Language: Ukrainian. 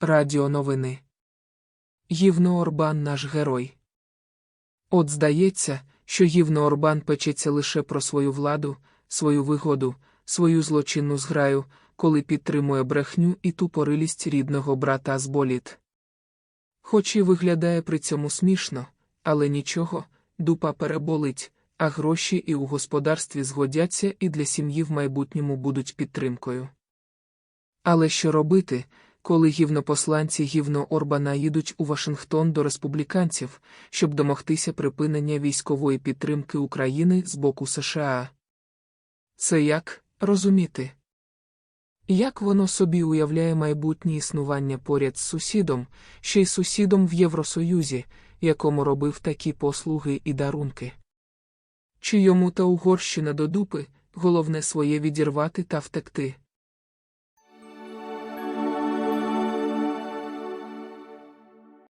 Радіо новини. Гівно Орбан наш герой. От здається, що Гівно Орбан печеться лише про свою владу, свою вигоду, свою злочинну зграю, коли підтримує брехню і тупорилість рідного брата з боліт. Хоч і виглядає при цьому смішно, але нічого, дупа переболить, а гроші і у господарстві згодяться і для сім'ї в майбутньому будуть підтримкою. Але що робити, коли гівнопосланці гівно Орбана їдуть у Вашингтон до республіканців, щоб домогтися припинення військової підтримки України з боку США? Це як розуміти? Як воно собі уявляє майбутнє існування поряд з сусідом, ще й сусідом в Євросоюзі, якому робив такі послуги і дарунки? Чи йому та Угорщина до дупи, головне своє відірвати та втекти?